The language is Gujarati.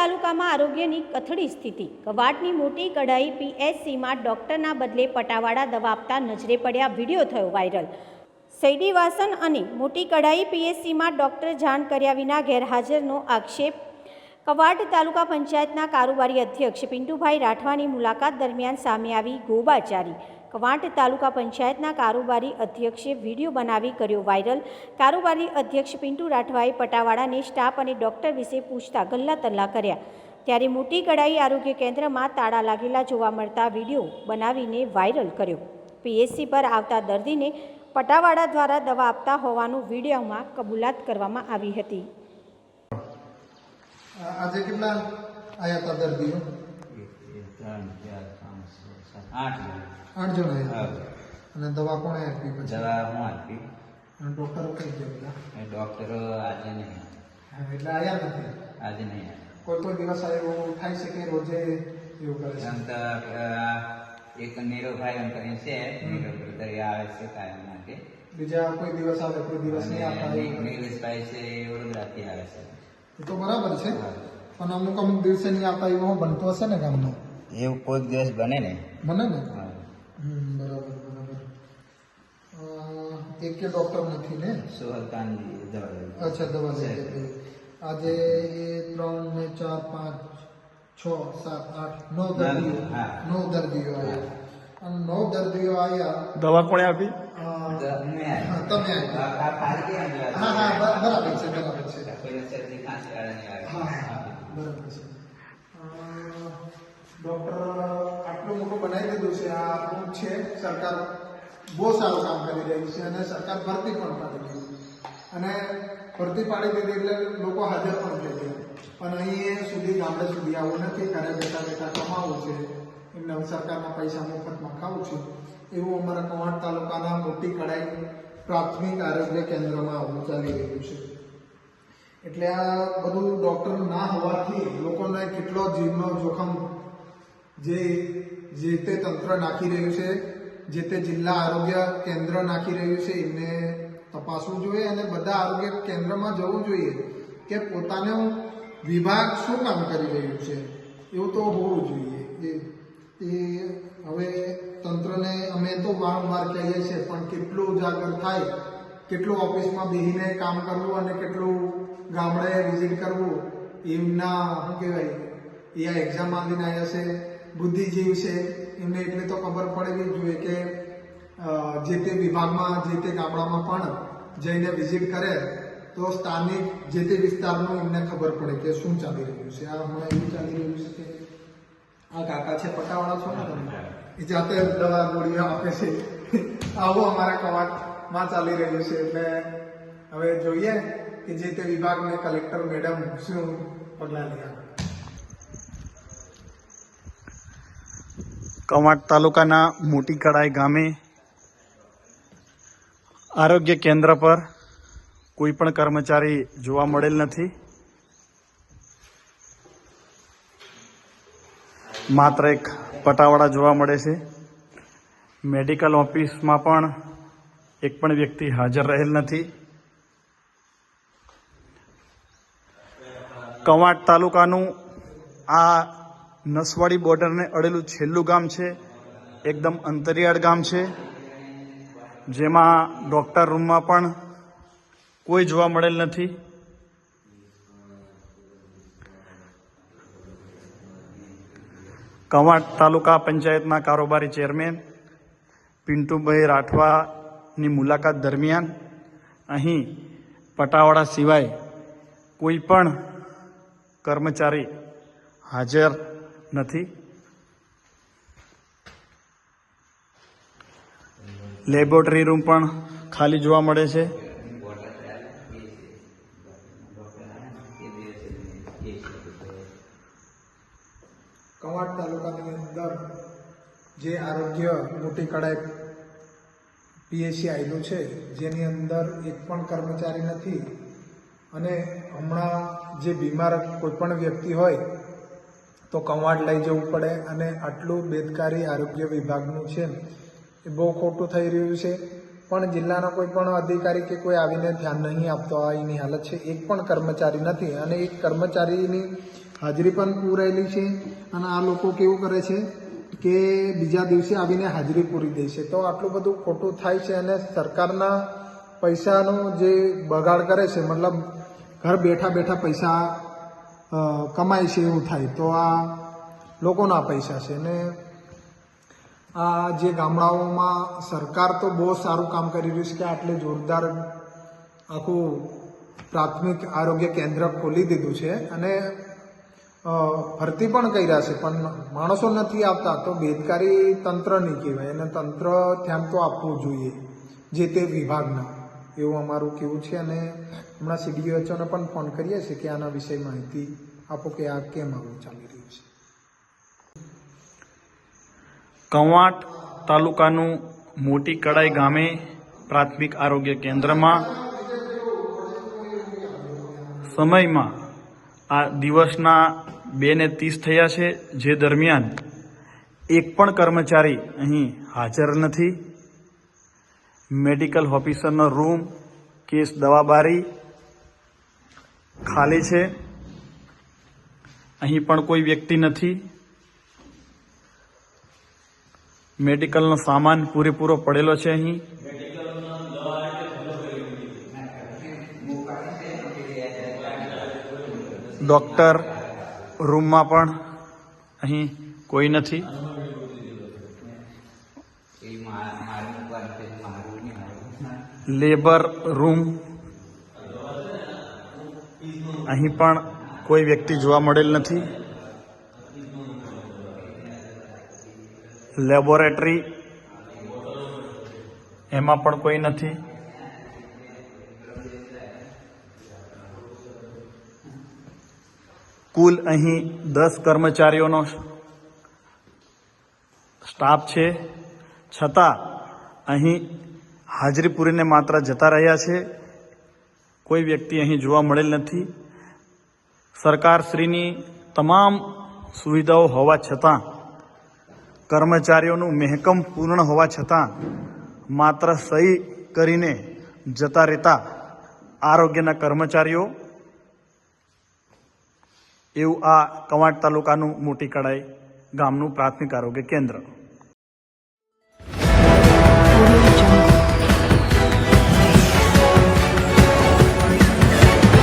તાલુકામાં આરોગ્યની કથળી સ્થિતિ. કવાટની મોટી કઢાઈ પીએચસીમાં ડોક્ટરના બદલે પટાવાળા દવા આપતા નજરે પડ્યા વીડિયો થયો વાયરલ. સૈડી વાસન અને મોટી કઢાઈ પીએચસીમાં ડોક્ટર જાણ કર્યા વિના ગેરહાજરનો આક્ષેપ. કવાડ તાલુકા પંચાયતના કારોબારી અધ્યક્ષ પિન્ટુભાઈ રાઠવાની મુલાકાત દરમિયાન સામે આવી ગોબાચારી. કવાંટ તાલુકા પંચાયતના કારોબારી અધ્યક્ષે વીડિયો બનાવી કર્યો વાયરલ. કારોબારી અધ્યક્ષ પિન્ટુ રાઠવાએ પટાવાળાને સ્ટાફ અને ડોક્ટર વિશે પૂછતા ગલ્લા તલ્લા કર્યા. ત્યારે મોટી કડાઈ આરોગ્ય કેન્દ્રમાં તાળા લાગેલા જોવા મળતા વીડિયો બનાવીને વાયરલ કર્યો. પીએસસી પર આવતા દર્દીને પટાવાળા દ્વારા દવા આપતા હોવાનું વિડીયોમાં કબૂલાત કરવામાં આવી હતી. આજે કેટલા આયા હતા દર્દીઓ? ત્રણ ચાર પાંચ છ સાત આઠ. આઠ જણ. અને દવા કોણે આપી પછી? દવા હું આપી. અને ડોક્ટરો કઈ ગયા એ ડૉક્ટરો આજે નહીં એટલે આવ્યા નથી. આજે નહીં. કોઈ કોઈ દિવસ એવું થાય છે કે રોજે એવું કરે છે? એક નીરોભાઈ એમ કરીને છે નીરોભાઈ આવે છે કાયમ માટે. બીજા કોઈ દિવસ આવે કોઈ દિવસ નહીં આવતા નીલેશભાઈ છે એ વડોદરાથી આવે છે. તો બરાબર છે. પણ અમુક અમુક દિવસે નહીં આવતા એવું બનતો હશે ને ગામનો? એવું કોઈ દિવસ બને ને બને ને? બરાબર બરાબર. અ, એક કે ડોક્ટર નથી ને? સોહલતાની દવા. અચ્છા દવા લઈ આજે એ ત્રણ ને ચાર પાંચ છ સાત આઠ નવ દર્દીઓ. હા. નવ દર્દીઓ આવ્યા અને નવ દર્દીઓ આવ્યા દવા કોણે આપી? તમે? હા હા બરાબર છે બરાબર છે. બરાબર છે. અ, ડોક્ટર બનાવી દીધું છે. આ અમુક છે. સરકાર બહુ સારું કામ કરી રહી છે અને સરકાર ભરતી પણ પાડી દીધી. અને ભરતી પાડી દીધી એટલે લોકો હાજર પણ થઈ ગયા. પણ અહીં સુધી ગામડે સુધી આવું નથી. ઘરે બેઠા બેઠા કમાવું છે. એમને સરકારના પૈસા મફતમાં ખાવું છે. એવું અમારા કવાંટ તાલુકાના મોટી કડાઈ પ્રાથમિક આરોગ્ય કેન્દ્રમાં આવું ચાલી રહ્યું છે. એટલે આ બધું ડૉક્ટર ના હોવાથી લોકોને કેટલો જીવનો જોખમ જે જે તે તંત્ર નાખી રહ્યું છે, જે તે જિલ્લા આરોગ્ય કેન્દ્ર નાખી રહ્યું છે, એમને તપાસવું જોઈએ અને બધા આરોગ્ય કેન્દ્રમાં જવું જોઈએ કે પોતાનો વિભાગ શું કામ કરી રહ્યું છે. એવું તો હોવું જોઈએ. એ હવે તંત્રને અમે તો વારંવાર કહીએ છીએ, પણ કેટલું ઉજાગર થાય, કેટલું ઓફિસમાં બેસીને કામ કરવું અને કેટલું ગામડે વિઝિટ કરવું, એમના, શું કહેવાય, એ આ એક્ઝામ આવીને આવ્યા છે. બુદ્ધિજીવ છે એમને એટલે તો ખબર પડવી જ જોઈએ કે અ, જે તે વિભાગમાં જે તે ગામડામાં પણ જઈને વિઝિટ કરે તો સ્થાનિક જે તે વિસ્તારનું એમને ખબર પડે કે શું ચાલી રહ્યું છે. આ હમણાં એવું ચાલી રહ્યું છે કે આ કાકા છે પટાવાળા છો ને તમે? એ જાતે દવા ગોળીઓ આપે છે. આવું અમારા કવાટમાં ચાલી રહ્યું છે. એટલે હવે જોઈએ કે જે તે વિભાગને કલેક્ટર મેડમ શું પગલાં લે કવાંટ તાલુકાના મોટી કડાઈ ગામે આરોગ્ય કેન્દ્ર પર કોઈ પણ કર્મચારી જોવા મળેલ નથી. માત્ર એક પટાવાળા જોવા મળે છે. મેડિકલ ઓફિસમાં પણ એક પણ વ્યક્તિ હાજર રહેલ નથી. કવાંટ તાલુકાનું આ નસવાડી બોર્ડરને અડેલું છેલ્લું ગામ છે, એકદમ અંતરિયાળ ગામ છે, જેમાં ડૉક્ટર રૂમમાં પણ કોઈ જોવા મળેલ નથી. કવાંટ તાલુકા પંચાયતના કારોબારી ચેરમેન પિન્ટુભાઈ રાઠવાની મુલાકાત દરમિયાન અહીં પટાવાળા સિવાય કોઈ પણ કર્મચારી હાજર નથી? લેબોરેટરી રૂમ પણ ખાલી જોવા મળે છે? કવાડ તાલુકાની અંદર જે આરોગ્ય મોટી કડાઈ પીએસસી આવેલું છે, જેની અંદર એક પણ કર્મચારી નથી અને હમણાં જે બીમાર કોઈપણ વ્યક્તિ હોય તો કવાંટ લઈ જવું પડે અને આટલું બેદકારી આરોગ્ય વિભાગનું છે. એ બહુ ખોટું થઈ રહ્યું છે. પણ જિલ્લાના કોઈ પણ અધિકારી કે કોઈ આવીને ધ્યાન નહીં આપતો, આ એની હાલત છે. એક પણ કર્મચારી નથી અને એક કર્મચારીની હાજરી પણ પૂરાયેલી છે અને આ લોકો કેવું કરે છે કે બીજા દિવસે આવીને હાજરી પૂરી દે છે. તો આટલું બધું ખોટું થાય છે અને સરકારના પૈસાનો જે બગાડ કરે છે, મતલબ ઘર બેઠા બેઠા પૈસા કમાય છે એવું થાય તો આ લોકોના પૈસા છે ને આ જે ગામડાઓમાં સરકાર તો બહુ સારું કામ કરી રહ્યું છે કે આટલે જોરદાર આખું પ્રાથમિક આરોગ્ય કેન્દ્ર ખોલી દીધું છે અને ભરતી પણ કર્યા છે, પણ માણસો નથી આવતા, તો બેદકારી તંત્ર નહીં કહેવાય. અને તંત્ર ધ્યાન તો આપવું જોઈએ, જે તે વિભાગના. એવું અમારું કેવું છે અને હમણાં સીડીઓને પણ ફોન કરીએ છીએ કે આના વિશે માહિતી આપો કે આ કેમ આવું ચાલી રહ્યું છે. કવાંટ તાલુકાનું મોટી કડાઈ ગામે પ્રાથમિક આરોગ્ય કેન્દ્રમાં સમયમાં આ દિવસના બે ને ત્રીસ થયા છે. જે દરમિયાન એક પણ કર્મચારી અહીં હાજર નથી. મેડિકલ ઓફિસરનો રૂમ, કેસ દવાબારી ખાલી છે. અહીં પણ કોઈ વ્યક્તિ નથી. મેડિકલનો સામાન પૂરેપૂરો પડેલો છે અહીં. ડોક્ટર રૂમમાં પણ અહીં કોઈ નથી. Labour room. અહીં પણ કોઈ વ્યક્તિ જોવા મળેલ નથી. લેબોરેટરી એમાં પણ કોઈ નથી. કુલ અહીં દસ કર્મચારીઓનો સ્ટાફ છે. છતાં અહીં હાજરી પૂરીને માત્ર જતા રહ્યા છે. કોઈ વ્યક્તિ અહીં જોવા મળેલ નથી. સરકારશ્રીની તમામ સુવિધાઓ હોવા છતાં, કર્મચારીઓનું મહેકમ પૂર્ણ હોવા છતાં, માત્ર સહી કરીને જતા રહેતા આરોગ્યના કર્મચારીઓ, એવું આ કવાંટ તાલુકાનું મોટી કડાઈ ગામનું પ્રાથમિક આરોગ્ય કેન્દ્ર.